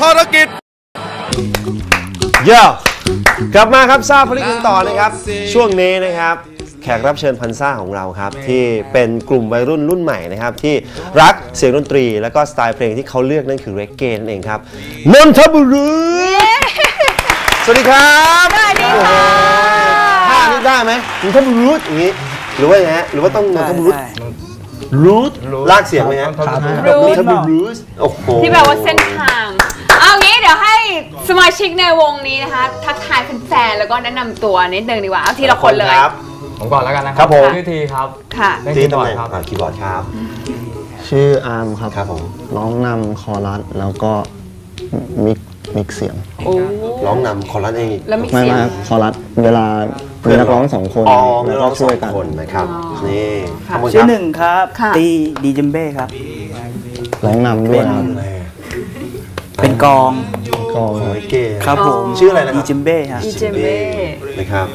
ภารกิจเยอะกลับมาครับทราบผลิตกันต่อนะครับ ช่วงนี้นะครับ แขกรับเชิญพันซ่าของเราครับ ที่เป็นกลุ่มวัยรุ่นรุ่นใหม่นะครับ ที่รักเสียงดนตรี และก็สไตล์เพลงที่เขาเลือกนั่นคือเรกเกนั่นเองครับนนทบุรีสวัสดีครับสวัสดีค่ะท่านี้ได้ไหมนนทบุรีอย่างนี้หรือว่าอย่างไงฮะหรือว่าต้องนนทบุรีรูทลากเสียงไหมฮะครับแบบนนทบุรีโอ้โหที่แปลว่าเส้นทาง เอางี้เดี๋ยวให้สมาชิกในวงนี้นะคะ ทักทายแฟนๆแล้วก็แนะนำตัวนิดนึงดีกว่าเอาทีละคนเลยครับ ผมก่อนแล้วกันนะคครัรับบผม ชื่อทีครับค่ะ เล่นที่คีย์บตำอแหร์ดน่งครับอ่าคีย์บอร์ดครับชื่ออาร์มครับครับผมร้องนำคอรัสแล้วก็มิกมิกเสียงโอ้ร้องนำคอรัสเองอีกแล้วมีไม่เสียง ไม่คอรัสเวลามีนักร้องสองคนอ๋อแล้นัวกก็ร้องสช่อวยงกันคนนะครับอ๋อนี่ค่ะ ขอบคุณชื่คอรับหนึ่งครับค่ะ ตีดีเจมเบ้ครับร้องนำด้วยครับอะไรอะ เป็นกองก็โอ้ยเก๋ครับผม ชื่ออะไรนะคดีรับเจมเบ้ฮะดีเจเบ้นะครับ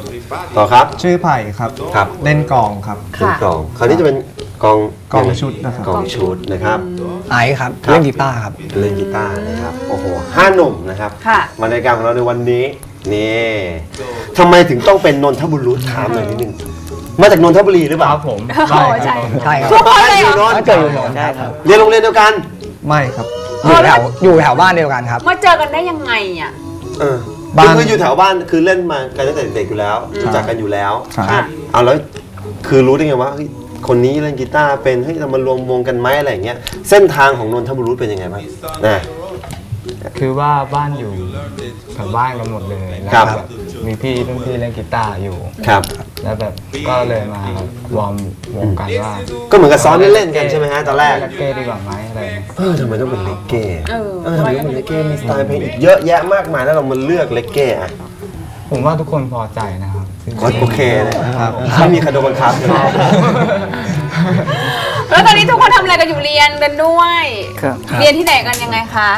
ต่อครับชื่อไผ่ครับ ครับเล่นกลองครับ เป็นค่ะกล่องคราวนี้จะเป็นกล่องกลองชุดนะครับกล่องชุดนะครับ ไอซ์ครับครับ เล่นกีตาร์ครับ เล่นกีตาร์นะครับ โอ้โหห้าหนุ่มนะครับค่ะ มารายการของเราในวันนี้ นี่ทำไมถึงต้องเป็นนนทบุรีถามหน่อยนิดนึง มาจากนนทบุรีหรือเปคล่ารับผมโอ้โหใช่ ใช่ครับ ทุกคนเลยอยู่เหรนอนท์เกิดอยู่นนท์ใช่ครับ เรียนโรงเรียนเดียวกัน ไม่ครับ อยู่แถวอยู่แถวบ้านเดียวกันครับ มาเจอกันได้ยังไงอะเออบ้านคืออยู่แถวบ้านคือเล่นมากันตั้งแต่เด็กอยู่แล้วรู้จักกันอยู่แล้วครับค่ะเอาแล้วคือรู้ได้ไงว่าเฮ้ยคนนี้เล่นกีตาร์เป็นเฮ้ยเรามารวมวงกันไหมอะไรอย่างเงี้ยเส้นทางของนนทบุรีเป็นยังไงบ้างนะ คือว่าบ้านอยู่แถวบ้านกันหมดเลยแล้วครับแบบมีพี่รุ่นพี่เล่นกีตาร์อยู่ ครับ แล้วแบบก็เลยมาวอร์มวงกันว่าก็เหมือนกับซ้อมเล่นๆกันใช่ไหมฮะตอนแรกเล่นเก้ดีกว่าไหมอะไรอย่างเงี้ยเออทำไมต้องเป็นเลกเก้เออเออทำไมต้องเป็นเลกเก้มีสไตล์เพลงอีกเยอะแยะมากมายแล้วเรามาเลือกเลกเก้อะผมว่าทุกคนพอใจนะครับก็โอเคนะครับไม่มีใครโดนบังคับใช่ไหมแล้วตอนนี้ทุกคนทำอะไรกันอยู่เรียนกันด้วยครับเรียนที่ไหนกันยังไงคะ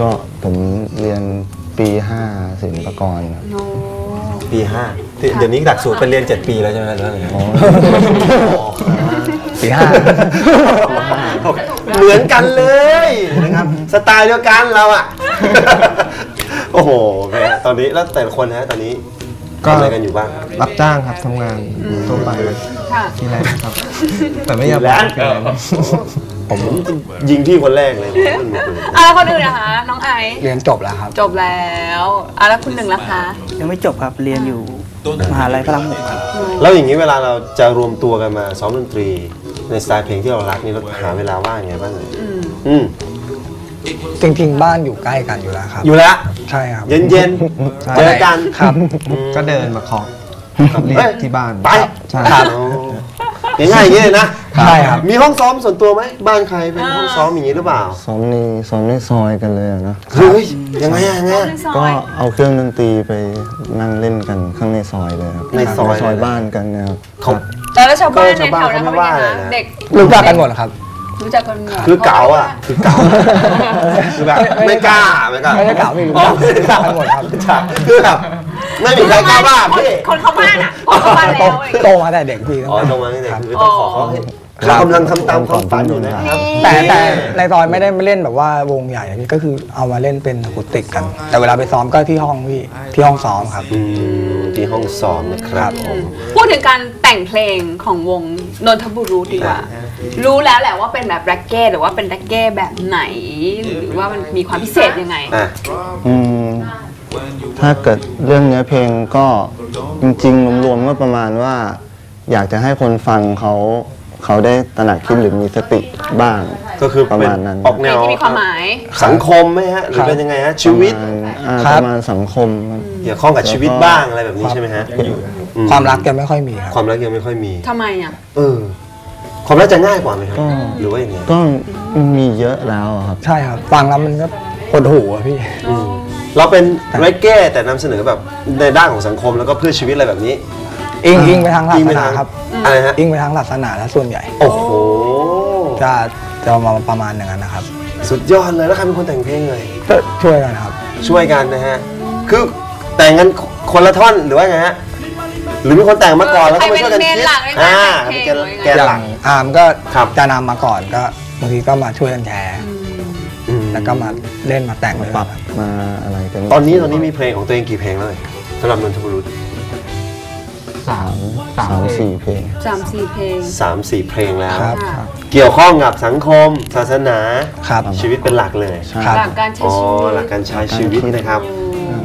ก็ผมเรียนปี5ศิลปากรครับโอ้ปีห้าเดี๋ยวนี้หลักสูตรเป็นเรียน 7 ปีแล้วใช่ไหมหรือว่าไงปีห้าเหมือนกันเลยนะครับสไตล์เดียวกันเราอะโอ้โหโอเคตอนนี้แล้วแต่ละคนนะตอนนี้ก็ ทำอะไรกันอยู่บ้างรับจ้างครับทำงานทั่วไปค่ะ ที่แรกครับ แต่ไม่อยากบแล้อวกคืออะไร ผมยิงพี่คนแรกเลยอะแล้วคนอื่นนะคะน้องไอซ์เรียนจบแล้วครับ จบแล้วอะแล้วคุณหนึ่งล่ะคะยังไม่จบครับเรียนอยู่มหาลัยพระรามหกครับแล้วอย่างนี้เวลาเราจะรวมตัวกันมาซ้อมดนตรี ในสไตล์เพลงที่เรารักนี่เราหาเวลาว่างยังไงบ้างเลยอืมจริงๆ บ้านอยู่ใกล้กันอยู่แล้วครับ อยู่แล้วใช่ครับ เย็นเย็นๆใช่เจอกันครับ ก็เดินมาเคาะเรียเฮ้กยที่บ้านไปใช่ครับ ง่ายๆอย่างนี้เลยนะใช่ครับ มีห้องซ้อมส่วนตัวไหมบ้านใครเป็นห้องซ้อมอย่างนี้หรือเปล่าซ้อมในซ้อมในซอยกันเลยอะนะ เฮ้ยยังไงอะยังไงอะ ในซอก็ยเอาเครื่องดนตรีไปนั่งเล่นกันข้างในซอยเลยครับในซอยซอยบ้านกันนะครับเขา แล้วชาวบ้านในชาวบ้านแถวนั้นเขาเขาไม่เป็นไงว่าคะเลยนะเด็กรู้จักกันหมดครับ รู้จักกันหมดคือเก๋าอะคือเก๋าคือแบบไม่กล้าไม่กล้าไม่ได้เก๋าไม่รู้อ๋อรู้จักกันหมดครับคือแบบ ไม่มีใครกล้าบ้าคนพี่คนเข้าบ้านอะคนเข้าบ้านโตแล้วอะไรอย่างโตเงี้ยมาแต่เด็กพี่อ๋อตรงมาเนี่ยคือต้องขอเขาให้ครัเราบกำลังทำตามความฝันอยู่นะครับแต่แต่ในซอยไม่ได้ไม่เล่นแบบว่าวงใหญ่ก็คือเอามาเล่นเป็นอะคูติกกัน แต่เวลาไปซ้อมก็ที่ห้องพี่ที่ห้องซ้อมครับอืมที่ห้องซ้อมนะครับผมพูดถึงการแต่งเพลงของวงนนทบุรีดีกว่ารู้แล้วแหละว่าเป็นแบบแร็กเก้หรือว่าเป็นแร็กเก้แบบไหน หรือว่ามันมีความพิเศษยังไงอะอืม ถ้าเกิดเรื่องเนื้อเพลงก็จริงๆรวมๆก็ประมาณว่า อยากจะให้คนฟังเขาเขาได้ตระหนักคิดหรือมีสติบ้าง ก็คือประเป็นมาณนั้นออกเพแนลงวที่มีความหมายสังคมไหมฮะหรือเป็นยังไงฮะชีวิตอ่าครัปบระมาณสังคมครับเกี่ยวข้องกับชีวิตบ้างอะไรแบบนี้ใช่ไหมฮะอืความรักจะไม่ค่อยมีครับความรักยังไม่ค่อยมีทำไมอะเออความรักจะง่ายกว่าไหมครับก็หรือว่าอย่างไงก็มีเยอะแล้วอะครับ ใช่ครับฟังแล้วมันก็ ปวดหูอะพี่ เราเป็นเรเก้แต่นำเสนอแบบในด้านของสังคมแล้วก็เพื่อชีวิตอะไรแบบนี้ อิงอิงไปทางศาอิงสไปนาทางครับอะไรฮะอิงไปทางศาสนาและส่วนใหญ่ โอ้โหจะจะมาประมาณอย่างนั้นนะครับ สุดยอดเลยแล้วใครเป็นคนแต่งเพลงเลยก็ช่วยกันครับ ช่วยกันนะฮะคือแต่งกันคนละท่อนหรือว่าไงฮะหรือมีคนแต่งมาก่อนแล้วก็มาช่วยกันใครเป็นเมนคิดหลักในการอ่าแต่เป็นงเพลงแกนแกนอย่าหลักงอาร์มก็ครับจะนำมาก่อนก็บางทีก็มาช่วยกันแชร์อืม แล้วก็มาเล่นมาแต่งเลยปรับครับมาอะไรกันตอนนี้ตอนนี้มีเพลงของตัวเองกี่เพลงแล้วเลยสำหรับนนทบุรีสามสามสี่เพลง สามสี่เพลง สามสี่เพลงแล้ว ครับค่ะเกี่ยวข้องกับสังคม ศาสนา ครับ ชีวิตเป็นหลักเลยใช่ครับหลักการใช้อ๋อชีวิตหลักการใช้ชีวิตนะครับ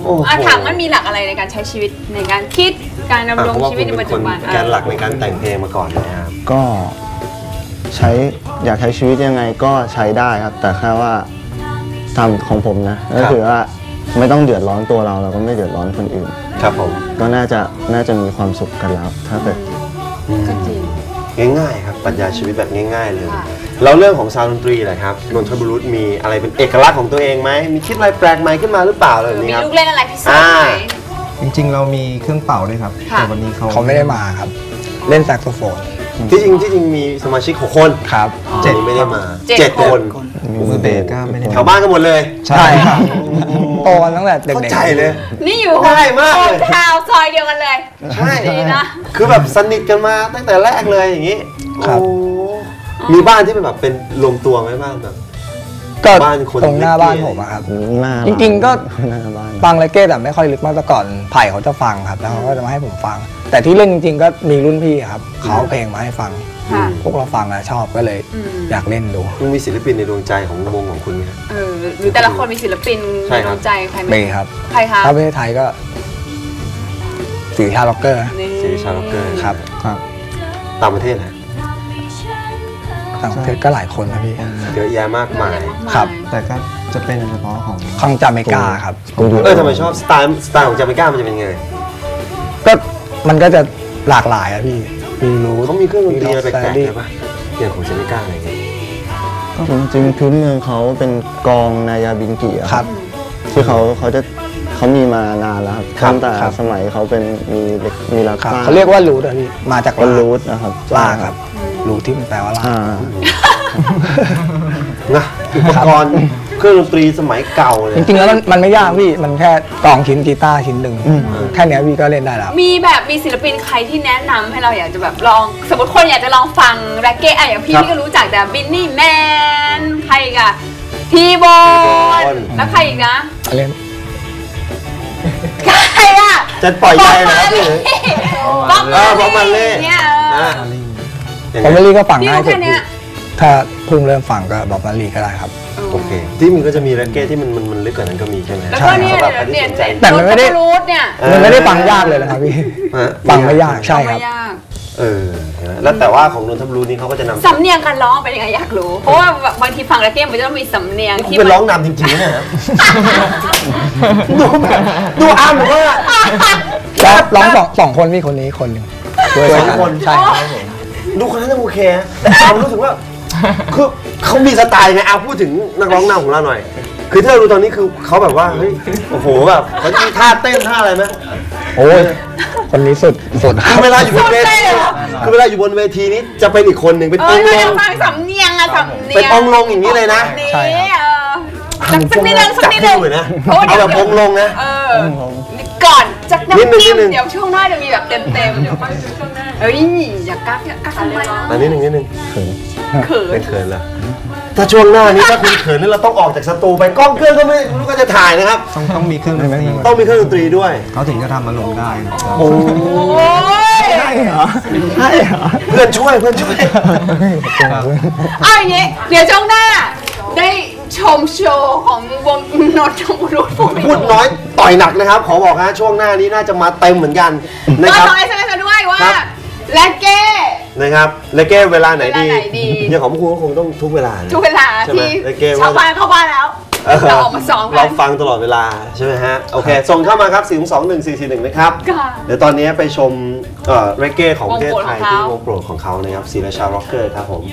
โอ้โหอะถามมันมีหลักอะไรในการใช้ชีวิตในการคิดการดำรงเพราะว่าชีคุวิณตในเป็ปัจนคจุนบันแกนหลักในการแต่งเพลงมาก่อนนะครับ ก็ใช้อยากใช้ชีวิตยังไงก็ใช้ได้ครับ แต่แค่ว่า ทำของผมนะก็คือว่าไม่ต้องเดือดร้อนตัวเราเราก็ไม่เดือดร้อนคนอื่น ครับผม ก็น่าจะน่าจะมีความสุขกันแล้วถ้าเกิดก็จริง ง่ายๆครับปรัชญาชีวิตแบบง่ายๆเลยค่ะ แล้วเรื่องของซาวด์ดนตรีแหละครับนนทบุรีมีอะไรเป็นเอกลักษณ์ของตัวเองไหมมีคิดอะไรแปลกใหม่ขึ้นมาหรือเปล่าอะไรแบบมีนี้ครับ ลูกเล่นอะไรพิเศษไหม อ่า จริงๆ เรามีเครื่องเป่าด้วยครับ ค่ะ แต่วันนี้เขาเขาไม่ได้มาครับ เล่นแซกโซโฟนที่จริงที่จริงมีสมาชิกหกคนครับ เจ็ดไม่ได้มาเจ็ด เจ็ดคคนน มือเบสก็ไม่ได้แถวบ้านกันหมดเลยใช่ครับโตกันตั้งแต่เด็กเข้าๆใจเลย นี่อยู่ง่ายมากเลยโฮทาวน์ซอยเดียวกันเลยใช่ดีนะคือแบบสนิทกันมาตั้งแต่แรกเลยอย่างนี้ครับโอ้มีบ้านที่เป็นแบบเป็นรวมตัวไหมบ้านแบบก็บ้านคนตรงหน้าเล็กๆบ้านผมอะครับหน้าจริงๆก็หน้าบ้านฟังเลเก้แต่ไม่ค่อยลึกมากแต่ก่อนไผ่เขาจะฟังครับ แล้วเขาก็จะมาให้ผมฟัง แต่ที่เล่นจริงๆก็มีรุ่นพี่ครับเขาเอาเพลงมาให้ฟัง ค่ะ พวกเราฟังแล้วชอบก็เลยอืม อยากเล่นดู มันมีศิลปินในดวงใจของวงของคุณไหมครับ เออหรือแต่ละคนมีศิลปินใช่ในคดรับ วงใจใครไหมเมย์ครับ ใครคะถ้าประเทศไทยก็สีชาล็อกเกอร์นี่ซีรีส์ชาร์ล็อกเกอร์ครับครับต่างประเทศนะต่างประเทศก็หลายคนนะพี่ เยอะแยะมากมายครับ แต่ก็จะเป็นเฉพาะของ ของจาเมกาครับ เออทำไมชอบสไตล์สไตล์ของจาเมกามันจะเป็นไง ก็มันก็จะหลากหลายอะพี่ มีรู้เขามีเครื่องดนตรีอะไรแปลกๆมีใช่ปะอย่างของจาเมกาอะไรเงี้ยจริงๆพื้นเมืองเขาเป็นกองนายาบินกิอะครับ ที่เขาเขาจะเขามีมานานแล้วครับครับตั้งแต่ครับสมัยเขาเป็นมีเด็กมีราครับคาเขาเรียกว่ารูทอะพี่มาจากก็ลารูทนะครับลาครับรูทที่มันแปลว่าลาอ่านะอุปกรณ์ เครื่องดนตรีสมัยเก่าเลยจริงๆแล้วมันมันไม่ยากพี่ มันแค่กลองชิ้นกีตาร์ชิ้นหนึ่งแค่เนี้ยพี่ก็เล่นได้แล้ว มีแบบมีศิลปินใครที่แนะนำให้เราอยากจะแบบลอง สมมติคนอยากจะลองฟังแร็กเก้อะอย่างพี่พี่ก็รู้จักแต่บินนี่แมนใครอีกอะทีโบนแล้วใครอีกนะเล่นใครอะจะปล่อยใจเหรอครับพี่บ๊อบเออบ๊อบมาเล่เนี่ยเอออะอย่างผมนั้นไม่รีก็ฟังนี่ง่ายรู้สุแค่ดเนี้พี่ ย ถ้าเพิ่งเริ่มฟังก็บอกมารีก็ได้ครับ โอเค ที่มันก็จะมีแร็กเก้ที่มันมันมันลึกกว่านั้นก็มีใช่ไหมแล้วก็เนี่ยสำหรับใครที่เนี่ยสนใจ แต่มันไม่ได้ รูทเนี่ยเออมันไม่ได้ฟังยากเลยนะครับพี่ ฮะ ฟังไม่ยากใช่คไม่รับ ยากเออเห็นไหมแล้วแต่ว่าของนนทบุรีนี่เขาก็จะนำสำเนียงการร้องเป็นยังไงอยากรู้ เพราะว่าแบบบางทีฟังแร็กเก้มันจะต้องมีสำเนียงคุณที่เป็นมัร้องนำจริงๆเนี่ยครับ ดูแบบดูอ้ามแบบว่าแล้วร้องสองสองคนพี่คนนี้คนหนึ่งช่วยสกัองคน ใช่ครับผมดูคนนั้นยังโอเคนะแต่อ้ามรู้สึกว่า คือเขามีสไตล์ไงเอาพูดถึงนักร้องนำของเราหน่อย คือถ้าเราดูตอนนี้คือเขาแบบว่าเฮ้ยโอ้โหแบบเขามีท่าเต้นท่าอะไรไหมโอ้ยคนนี้สุดสุดคคืรัอบเวลาอยู่บนเวทีคือเวลาอยู่บนเวทีนี้จะเป็นอีกคนหนึ่งเป็นเออองค์ลเรางฟังสำเนียงอะสำเนียงเป็นองค์ลงอย่างนี้เลยนะนี่ใช่ครับเออสักสักนิดนึงสักจับนิดให้นึงดูเลยนะพระว่เอาแบบดี๋อยงค์ลงนะ เออ ก่อนจากนิดนึงน้ำจิ้มนิดนึง เดี๋ยวช่วงหน้าจะมีแบบเต็มเต็มๆเดี๋ยวค่อยดูช่วงหน้าเอ้ยอย่ากักอย่ากักทำไมอันนี้หนึ่งนิดนึงเขิเป็นนเขินแล้วถ้าช่วงหน้านี้ถ้าคุณเขินนี่เราต้องออกจากสตูไปกล้องเครื่องก็ไม่รู้ก็จะถ่ายนะครับ ต้องต้องมีเครื่องดนตรีต้องมีเครื่องดนตรีด้วย เขาถึงจะทำอารมณ์ได้ครับโอ้โอ้ยใช่เหรอใช่เหรอเพื่อนช่วยเพื่อนช่วย เอาอย่างงี้เดี๋ยวช่วงหน้าได้ ชมโชว์ของวงนนทบุรีฟูพูดน้อยต่อยหนักนะครับ ขอบอกนะช่วงหน้านี้น่าจะมาเต็มเหมือนกันนะก็ครับน้อยใช่ไหมคะด้วยว่าครับ และเก้ นะครับเลเก้เวลาไหนดีเวลาไหนดี อย่างของพวกคุณก็คงต้องทุกเวลานะ ทุกเวลาใช่ไหมที่และเก้ชาวบ้านเข้าบ้านแล้ว เออเราออกมาซ้อมกัเราน ฟังตลอดเวลาใช่ไหมฮะ โอเค ส่งเข้ามาครับ 4 2 1 4 4 1 นะครับ ค่ะเดี๋ยวตอนนี้ไปชมเอ่อเรเก้ของประเทศไทยวงโปรดของเขา ที่วงโปรดของเขานะครับซีราชาร็อกเกอร์ครับผม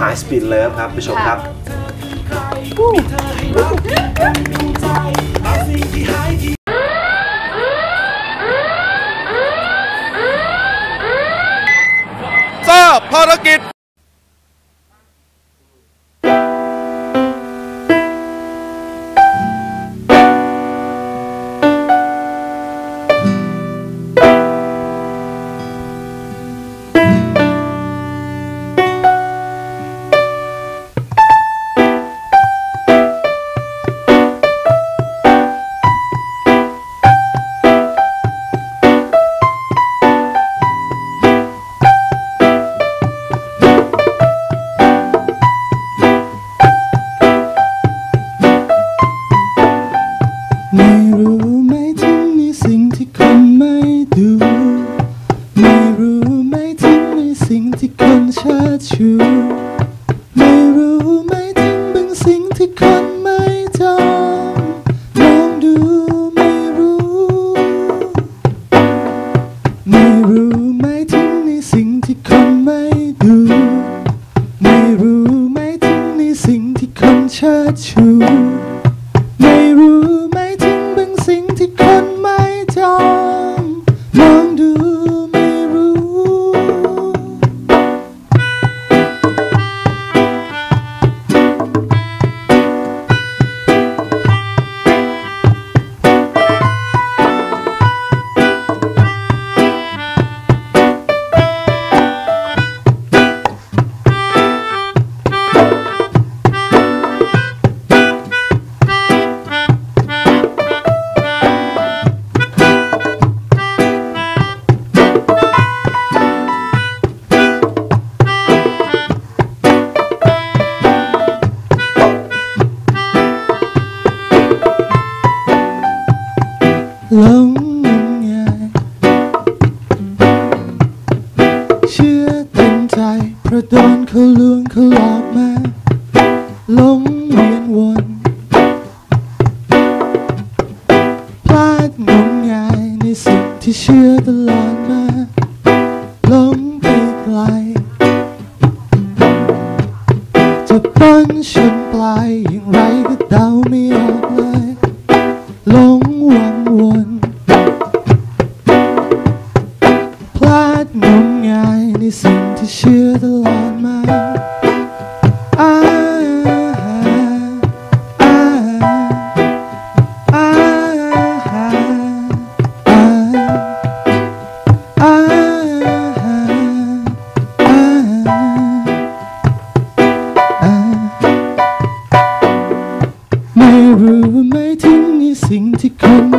High Speed Love ครับ ไปชมครับ ทราบภารกิจ ลงงมงายเชื่อเต็มใจเพราะโดนเขาลวงเขาหลอกมาหลงเวียนวนพลาดงมงายในสิ่งที่เชื่อตลอดมาหลงไปไกลจะต้นชนปลายอย่างไรก็เดาไม่ออกเลยหลงวัง ว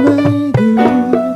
ที่คน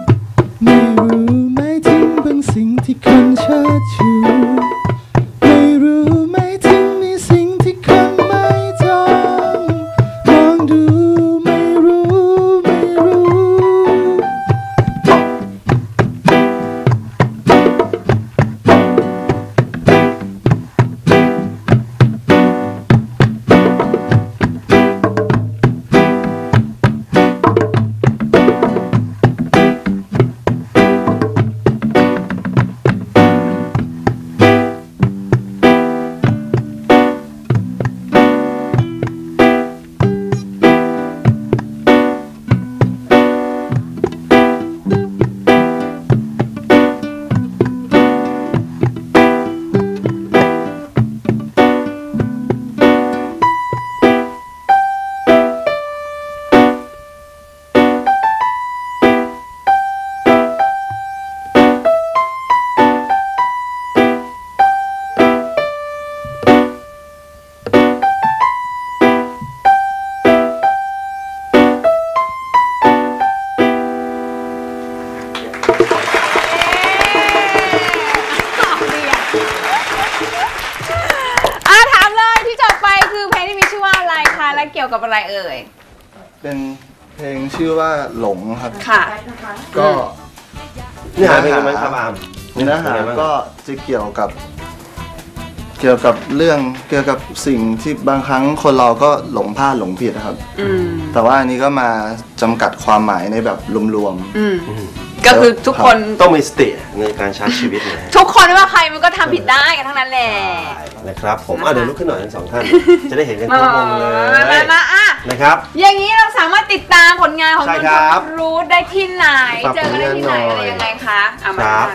ก็เนื้อหาเป็นยังไงครับอามเนื้อหาเป็นไงบ้างก็จะเกี่ยวกับ เกี่ยวกับเรื่องเกี่ยวกับสิ่งที่บางครั้งคนเราก็หลงพลาดหลงผิดนะครับอืมแต่ว่าอันนี้ก็มาจำกัดความหมายในแบบรวมอืม ก็คือทุกคนต้องมีสติในการใช้ชีวิตนะทุกคนไม่ว่าใครมันก็ทำผิดได้กันทั้งนั้นแหละนะครับผมอะเดี๋ยวลุกขึ้นหน่อยทั้งสองท่าน จะได้เห็นกันมาทั้งวงเลยมามาอะนะครับ อย่างนี้เราสามารถติดตามผลงานของใช่นนครับทรู้ได้ที่ไหนฝากเจอกันได้ที่ไหนผลงานหน่อะอยไรยังไงคะอะมาครับ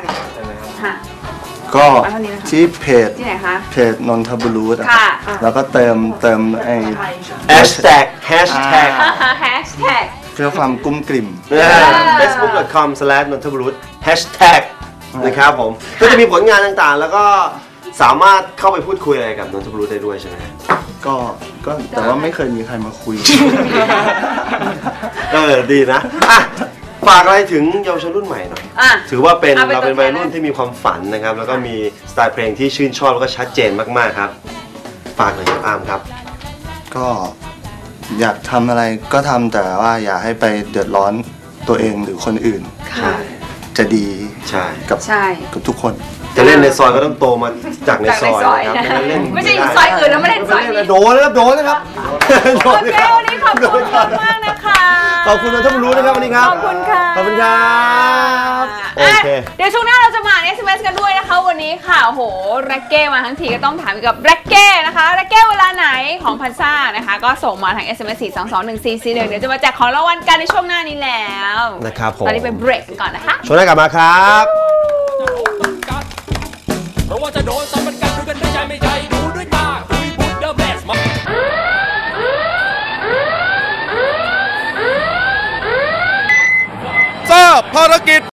ค่ะๆก็มาเท่านี้นะคะที่เพจที่ไหนคะเพจนนทบุรีอะค่ะแล้วก็เติมเติมไอ้แฮชแท็กแฮชแท็กแฮชแท็กเพื่อความกุ้มกลิ่ม facebook.com slash นนทบุรุษ hashtag นะครับผม ก็จะมีผลงานต่างๆ แล้วก็สามารถเข้าไปพูดคุยอะไรกับนนทบุรุษได้ด้วยใช่ไหมก็ก็แต่ว่าไม่เคยมีใครมาคุย เออดีนะอะฝากอะไรถึงเยาวชนรุ่นใหม่หน่อย อะ ถือว่าเป็นเอาเป็นเราเป็นตัวแทนวัยรุ่นที่มีความฝันนะครับ แล้วก็มีสไตล์เพลงที่ชื่นชอบแล้วก็ชัดเจนมากๆครับ ฝากหน่อยครับอาร์มครับ ก็ อยากทำอะไรก็ทำแต่ว่าอย่าให้ไปเดือดร้อนตัวเองหรือคนอื่น ค่ะ จะดีใช่ กับใช่ กับทุกคน จะเล่นในซอยก็ต้องโตมาจากในซอยนะครับจากในซอยไม่งั้นเล่นไม่ใช่อยู่ซอยอื่นแล้วไม่เล่นซอยนี้โดนนะครับโดนนะครับโดโอนนะเครับวันนี้ขอบคุณมากมากๆนะคะ ขอบคุณนะท่านผู้รู้นะครับวันนี้ครับ ขอบคุณค่ะ ขอบคุณครับ โออะเคเดี๋ยวช่วงหน้าเราจะมาใน SMS กันด้วยนะคะ วันนี้ค่ะโอ้โหแร็กเก้มาทั้งทีก็ต้องถามเกี่ยวกับแร็กเก้นะคะแร็กเก้เวลาไหนของพันซ่านะคะ ก็ส่งมาทาง SMS 4 2 2 1 4 4 1เดี๋ยวจะมาแจกของรางวัลกันในช่วงหน้านี้แล้วนะครับผมตอนนี้ไปเบรกกันก่อนนะคะช่วงหน้ากลับมาครับเพราะว่าจะโดนซ้อมมันกันดูกันด้วยใจไม่ใจดูด้วยตาคุยบุดเดอร์แมสมาทราบภารกิจ